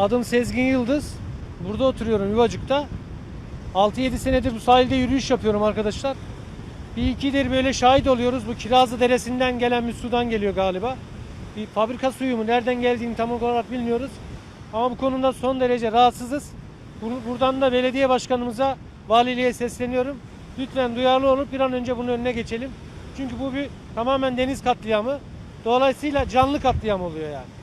Adım Sezgin Yıldız. Burada oturuyorum Yuvacık'ta. 6-7 senedir bu sahilde yürüyüş yapıyorum arkadaşlar. Bir ikidir böyle şahit oluyoruz. Bu Kirazlı Deresi'nden gelen bir sudan geliyor galiba. Bir fabrika suyu mu? Nereden geldiğini tam olarak bilmiyoruz. Ama bu konuda son derece rahatsızız. Bur- Buradan da belediye başkanımıza, valiliğe sesleniyorum. Lütfen duyarlı olup bir an önce bunun önüne geçelim. Çünkü bu bir tamamen deniz katliamı. Dolayısıyla canlı katliam oluyor yani.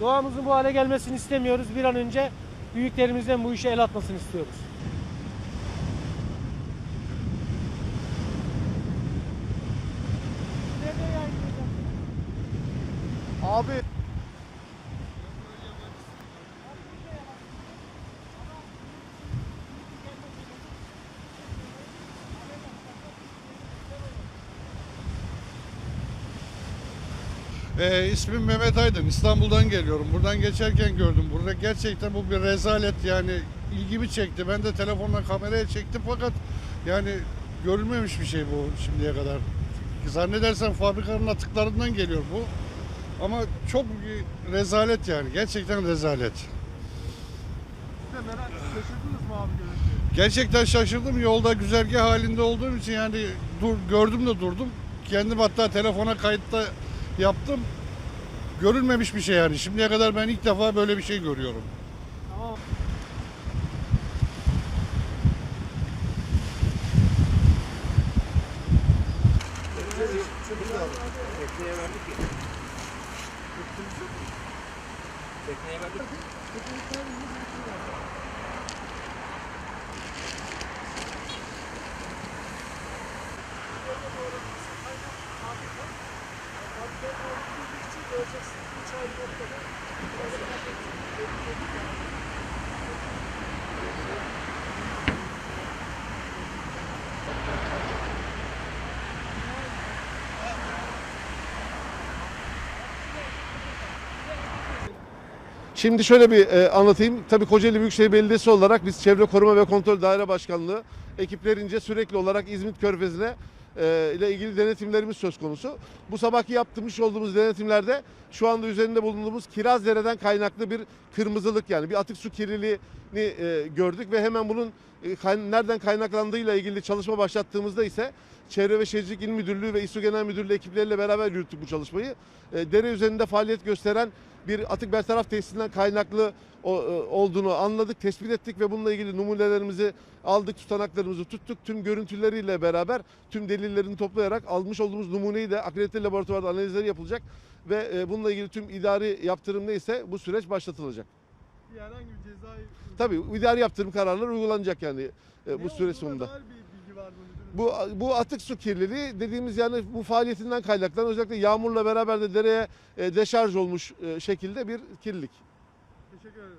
Doğamızın bu hale gelmesini istemiyoruz. Bir an önce büyüklerimizden bu işe el atmasını istiyoruz. Abi Ee, ismim Mehmet Aydın. İstanbul'dan geliyorum. Buradan geçerken gördüm. Burada gerçekten bu bir rezalet yani ilgimi çekti. Ben de telefonla kameraya çektim fakat yani görülmemiş bir şey bu şimdiye kadar. Zannedersem fabrikanın atıklarından geliyor bu. Ama çok rezalet yani. Gerçekten rezalet. siz de merak şaşırdınız mı abi görünce? Gerçekten şaşırdım. Yolda güzergah halinde olduğum için yani dur, gördüm de durdum. Kendim hatta telefona kayıtta yaptım. Görülmemiş bir şey yani. Şimdiye kadar ben ilk defa böyle bir şey görüyorum. Tamam. Şimdi şöyle bir e, anlatayım. Tabii Kocaeli Büyükşehir Belediyesi olarak biz Çevre Koruma ve Kontrol Daire Başkanlığı ekiplerince sürekli olarak İzmit Körfezi'ne e, ile ilgili denetimlerimiz söz konusu. Bu sabahki yaptırmış olduğumuz denetimlerde şu anda üzerinde bulunduğumuz Kirazdere'den kaynaklı bir kırmızılık yani bir atık su kirliliğini e, gördük ve hemen bunun e, nereden kaynaklandığıyla ilgili çalışma başlattığımızda ise Çevre ve Şehircilik İl Müdürlüğü ve İSU Genel Müdürlüğü ekipleriyle beraber yürüttük bu çalışmayı. E, dere üzerinde faaliyet gösteren bir atık bertaraf tesisinden kaynaklı o- e, olduğunu anladık, tespit ettik ve bununla ilgili numunelerimizi aldık, tutanaklarımızı tuttuk. Tüm görüntüleriyle beraber tüm delillerini toplayarak almış olduğumuz numuneyi de akredite laboratuvarda analizleri yapılacak ve e, bununla ilgili tüm idari yaptırım neyse bu süreç başlatılacak. Herhangi bir cezai Tabii idari yaptırım kararları uygulanacak yani e, bu süre sonunda. bir bilgi var müdürüm? Bu, bu atık su kirliliği dediğimiz yani bu faaliyetinden kaynaklanan özellikle yağmurla beraber de dereye e, deşarj olmuş e, şekilde bir kirlilik. Teşekkür ederim.